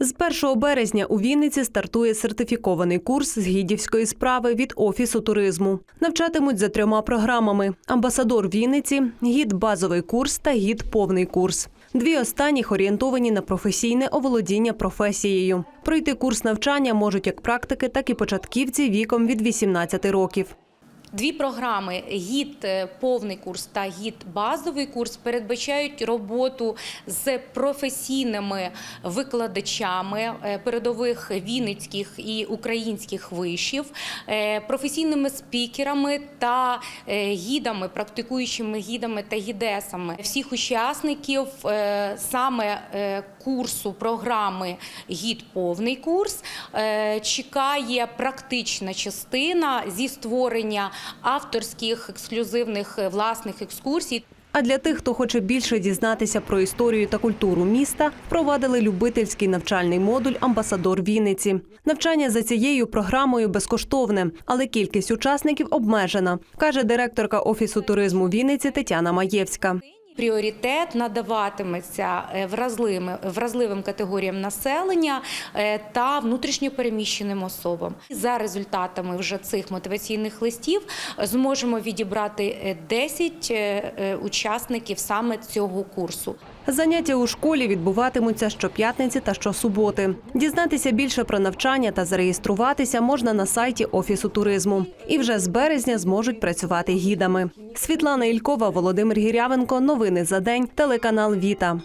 З 1 березня у Вінниці стартує сертифікований курс з гідівської справи від офісу туризму. Навчатимуть за трьома програмами: амбасадор Вінниці, гід базовий курс та гід повний курс. Дві останніх орієнтовані на професійне оволодіння професією. Пройти курс навчання можуть як практики, так і початківці віком від 18 років. Дві програми гід е, повний курс та гід базовий курс передбачають роботу з професійними викладачами е, передових вінницьких і українських вишів, е, професійними спікерами та гідами, практикуючими гідами та гідесами. Всіх учасників саме курсу програми гід повний курс чекає практична частина зі створення авторських ексклюзивних е, власних екскурсій. А для тих, хто хоче більше дізнатися про історію та культуру міста, впровадили любительський навчальний модуль Амбасадор Вінниці. Навчання за цією програмою безкоштовне, але кількість учасників обмежена, каже директорка офісу туризму Вінниці Тетяна Маєвська. Пріоритет надаватиметься е, вразливим, вразливим категоріям населення е, та внутрішньопереміщеним особам. За результатами вже цих мотиваційних листів е, зможемо відібрати е, 10 е, е, учасників саме цього курсу. Заняття у школі відбуватимуться щоп'ятниці та щосуботи. Дізнатися більше про навчання та зареєструватися можна на сайті офісу туризму. І вже з березня зможуть працювати гідами. Світлана Ількова, Володимир Гірявенко. Новини за день. Телеканал Віта.